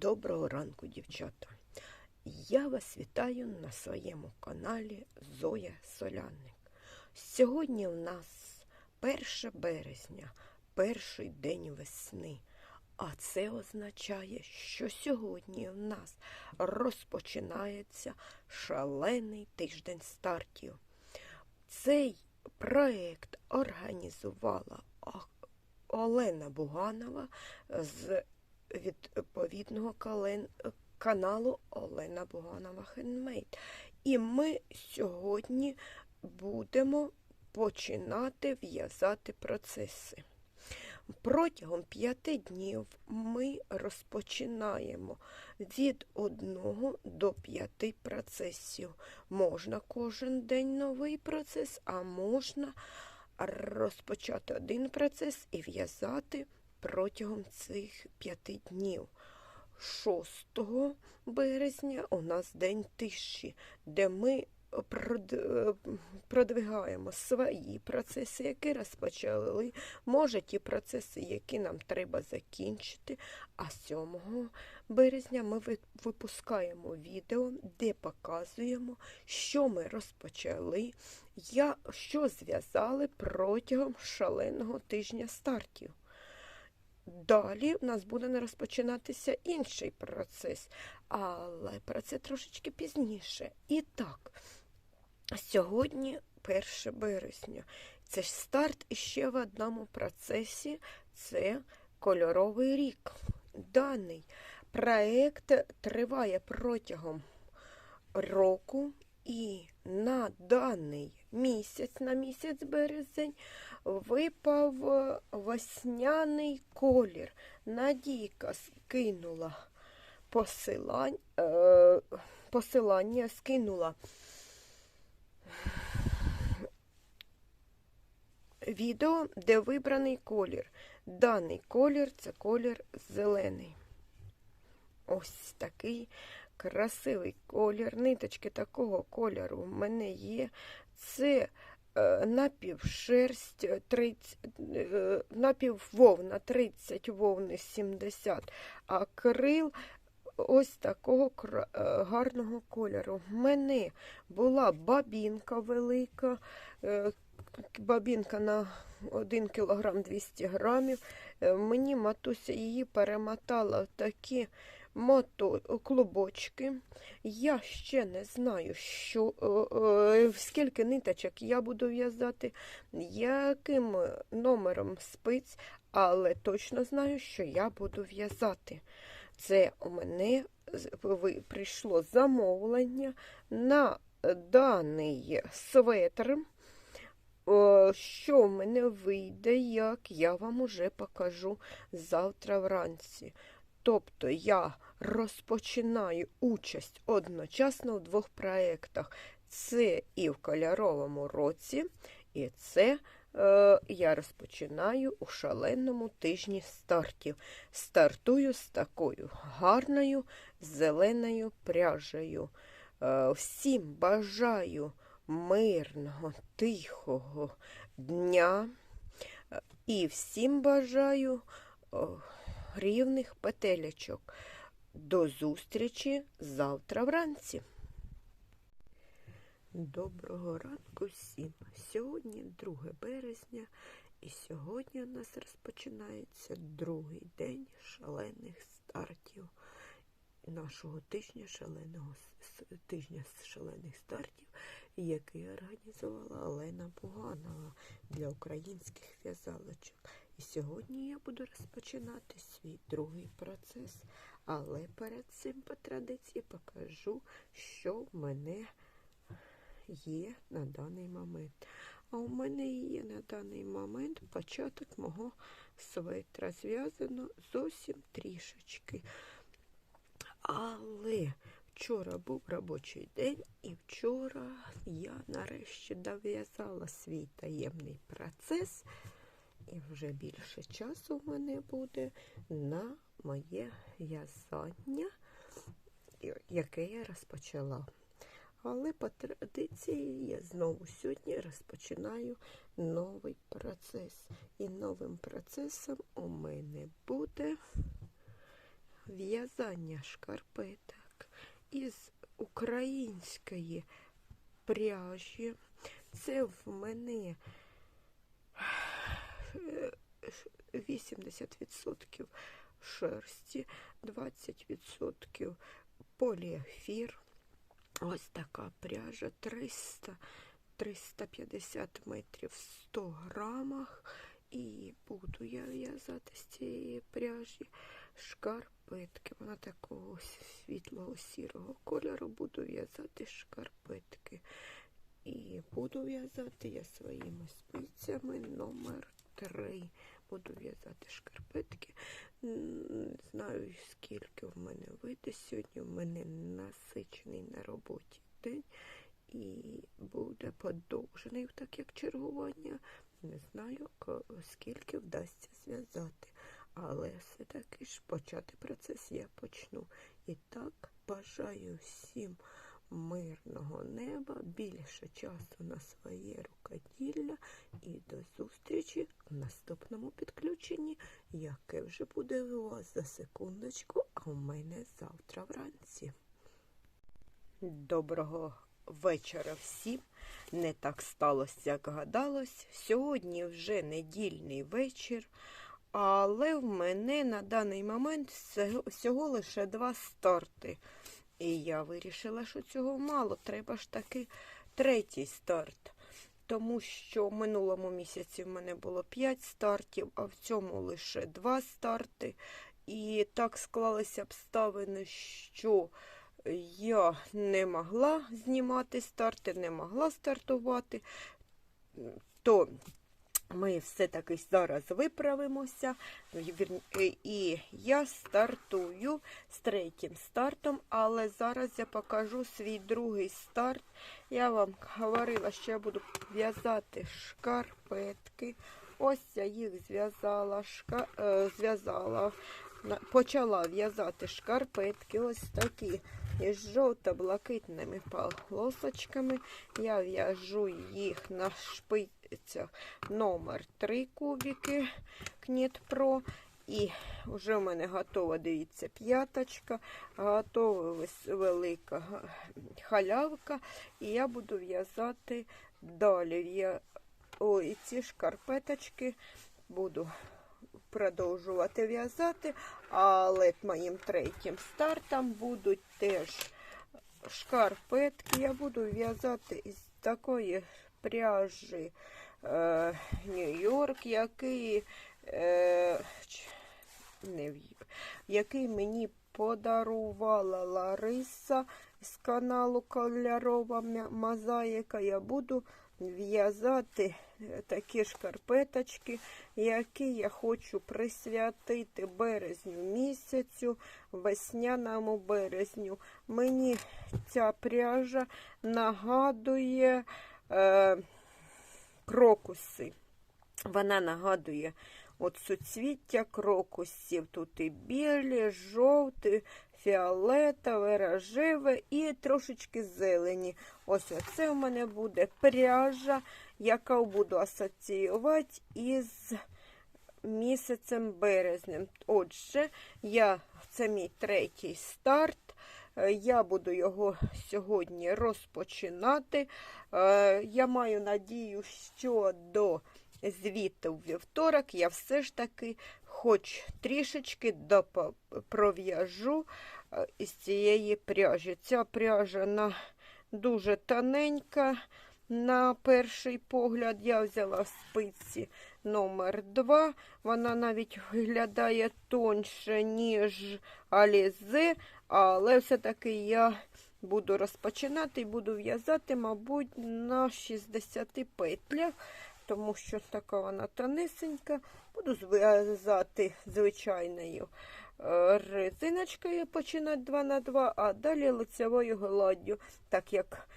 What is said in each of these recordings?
Доброго ранку, дівчата. Я вас вітаю на своєму каналі Зоя Соляник. Сьогодні в нас 1 березня, перший день весни. А це означає, що сьогодні в нас розпочинається шалений тиждень стартів. Цей проект організувала Олена Буганова з відповідного кален- каналу Олена Буганова Хендмейд. І ми сьогодні будемо починати в'язати процеси. Протягом п'яти днів ми розпочинаємо від одного до п'яти процесів. Можна кожен день новий процес, а можна розпочати один процес і в'язати протягом цих п'яти днів. 6 березня у нас день тиші, де ми продвигаємо свої процеси, які розпочали. Може, ті процеси, які нам треба закінчити. А 7 березня ми випускаємо відео, де показуємо, що ми розпочали, що зв'язали протягом шаленого тижня стартів. Далі в нас буде розпочинатися інший процес, але про це трошечки пізніше. І так, сьогодні 1 березня. Це ж старт іще в одному процесі це кольоровий рік. Даний проект триває протягом року, і на даний місяць, на місяць березень, випав е, весняний колір. Надійка скинула посилання, е, посилання скинула відео, де вибраний колір. Даний колір це колір зелений. Ось такий красивий колір. Ниточки такого кольору в мене є. Це е, напівшерсть 30, е, напіввовна 30, вовни 70, акрил ось такого е, гарного кольору. В мене була бабінка велика, е, бабінка на 1 кг 200 грамів. Е, Мені матуся її перемотала в такі клубочки. Я ще не знаю, що, е, е, скільки ниточок я буду в'язати, яким номером спиць, але точно знаю, що я буду в'язати. Це у мене прийшло замовлення на даний светр. Що в мене вийде, як я вам уже покажу завтра вранці. Тобто я розпочинаю участь одночасно в двох проєктах. Це і в кольоровому році, і це е, я розпочинаю у шаленому тижні стартів. Стартую з такою гарною зеленою пряжею. Е, всім бажаю мирного, тихого дня е, і всім бажаю о, рівних петелечок. До зустрічі завтра вранці. Доброго ранку всім. Сьогодні 2 березня, і сьогодні у нас розпочинається другий день шалених стартів нашого тижня шаленого тижня шалених стартів, який організувала Олена Буганова для українських в'язалочок. І сьогодні я буду розпочинати свій другий процес. Але перед цим по традиції покажу, що в мене є на даний момент. А у мене є на даний момент початок мого светра. Зв'язано зовсім трішечки. Але вчора був робочий день, і вчора я нарешті дов'язала свій таємний процес. І вже більше часу в мене буде на моє в'язання, яке я розпочала. Але по традиції я знову сьогодні розпочинаю новий процес. І новим процесом у мене буде в'язання шкарпеток із української пряжі. Це в мене 80% шерсті, 20% поліефір. Ось така пряжа 300 350 метрів в 100 грамах. І буду я в'язати з цієї пряжі шкарпетки. Вона такого світлого сірого кольору. Буду в'язати шкарпетки. І буду в'язати я своїми спицями номер 3. Буду в'язати шкарпетки. Не знаю, скільки в мене вийде. Сьогодні в мене насичений на роботі день і буде подовжений, так як чергування. Не знаю, скільки вдасться зв'язати. Але все-таки ж почати процес я почну. І так бажаю всім мирного неба, більше часу на своє рукоділля і до зустрічі в наступному підключенні, яке вже буде у вас за секундочку, а у мене завтра вранці. Доброго вечора всім. Не так сталося, як гадалось. Сьогодні вже недільний вечір, але в мене на даний момент всього лише два старти. І я вирішила, що цього мало. Треба ж таки третій старт. Тому що в минулому місяці в мене було 5 стартів, а в цьому лише 2 старти. І так склалися обставини, що я не могла знімати старти, не могла стартувати, то ми все-таки зараз виправимося. І я стартую з третім стартом, але зараз я покажу свій другий старт. Я вам говорила, що я буду в'язати шкарпетки. Ось я їх зв'язала, шка... Е, зв'язала, почала в'язати шкарпетки. Ось такі із жовто-блакитними полосочками. Я в'яжу їх на шпицях номер 3 кубики Кніт Про. І вже в мене готова, дивіться, п'яточка, готова велика халявка. І я буду в'язати далі. Я... Ой, ці шкарпеточки буду продовжувати в'язати, але моїм третім стартом будуть теж шкарпетки. Я буду в'язати із такої пряжі Нью-Йорк, який, е, не, який мені подарувала Лариса з каналу Кольорова Мозаїка. Я буду в'язати такі шкарпеточки, які я хочу присвятити березню місяцю, весняному березню. Мені ця пряжа нагадує е, крокуси. Вона нагадує от суцвіття крокусів. Тут і білі, жовті, фіолетове, рожеве і трошечки зелені. Ось оце у мене буде пряжа, яка буду асоціювати із місяцем березнем. Отже, я, це мій третій старт. Е, я буду його сьогодні розпочинати. Е, я маю надію, що до звіту в вівторок я все ж таки хоч трішечки пров'яжу е, із цієї пряжі. Ця пряжа на дуже тоненька. На перший погляд я взяла спиці номер 2 Вона навіть виглядає тоньше, ніж алізе, але все-таки я буду розпочинати і буду в'язати, мабуть, на 60 петлях тому що така вона тонесенька. Буду зв'язати звичайною е, резиночкою, починати 2 на 2 а далі лицевою гладдю, так як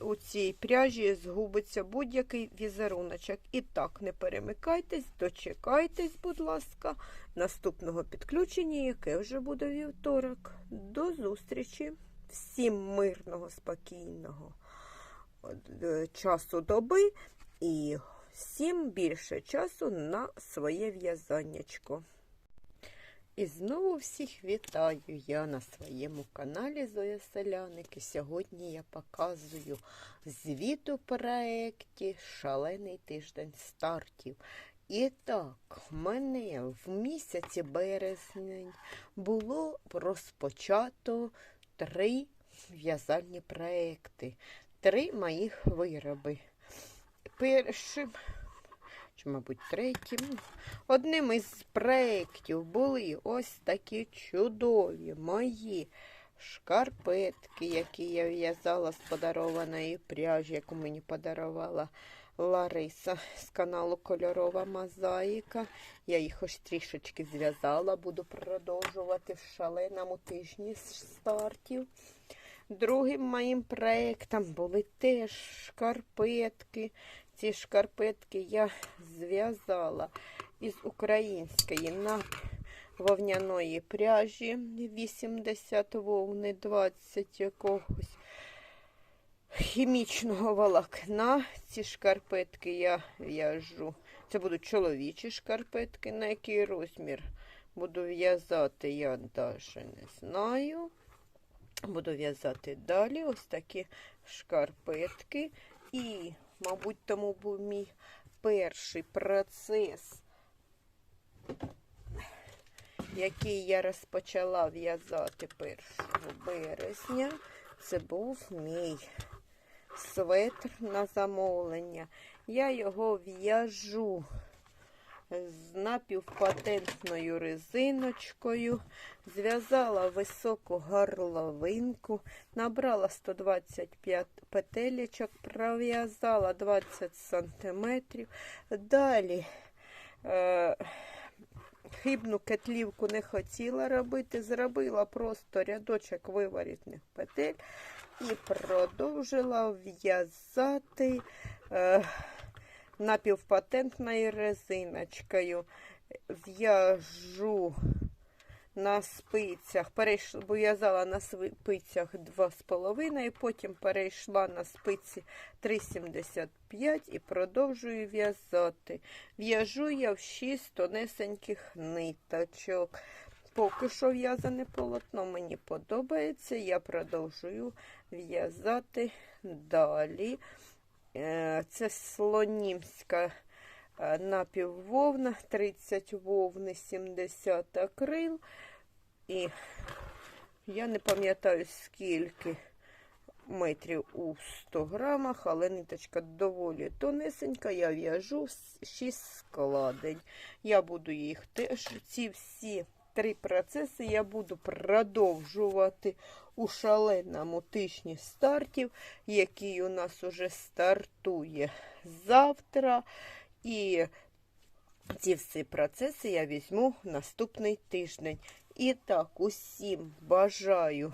у цій пряжі згубиться будь-який візеруночок. І так, не перемикайтесь, дочекайтесь, будь ласка, наступного підключення, яке вже буде вівторок. До зустрічі! Всім мирного, спокійного е, часу доби і всім більше часу на своє в'язаннячко. І знову всіх вітаю я на своєму каналі Зоя Селяник. І сьогодні я показую звіт у проєкті Шалений тиждень стартів. І так, в мене в місяці березень було розпочато три в'язальні проекти, три моїх вироби. Першим чи, мабуть, третім. Одним із проєктів були ось такі чудові мої шкарпетки, які я в'язала з подарованої пряжі, яку мені подарувала Лариса з каналу Кольорова Мозаїка. Я їх ось трішечки зв'язала, буду продовжувати в шаленому тижні стартів. Другим моїм проєктом були теж шкарпетки. Ці шкарпетки я зв'язала із української на вовняної пряжі 80 вовни, 20 якогось хімічного волокна. Ці шкарпетки я в'яжу. Це будуть чоловічі шкарпетки, на який розмір буду в'язати, я навіть не знаю. Буду в'язати далі ось такі шкарпетки. І, мабуть, тому був мій перший процес, який я розпочала в'язати 1 березня. Це був мій светр на замовлення. Я його в'яжу з напівпатентною резиночкою, зв'язала високу горловинку, набрала 125 петелечок, пров'язала 20 сантиметрів. Далі е, хибну кетлівку не хотіла робити, зробила просто рядочок виворітних петель і продовжила в'язати. Е, напівпатентною резиночкою. В'яжу на спицях, перейшла, бо в'язала на спицях 2,5, потім перейшла на спиці 3,75 і продовжую в'язати. В'яжу я в 6 тонесеньких ниточок. Поки що в'язане полотно мені подобається, я продовжую в'язати далі. Е, це слонімська е, напіввовна, 30 вовни, 70 акрил. І я не пам'ятаю, скільки метрів у 100 грамах, але ниточка доволі тонесенька. Я в'яжу 6 складень. Я буду їх теж, ці всі три процеси я буду продовжувати у шаленому тижні стартів, який у нас уже стартує завтра. І ці всі процеси я візьму наступний тиждень. І так, усім бажаю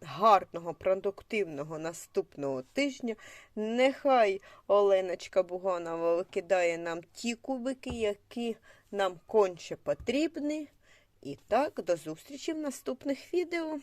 гарного, продуктивного наступного тижня. Нехай Оленочка Буганова викидає нам ті кубики, які нам конче потрібні. І так, до зустрічі в наступних відео.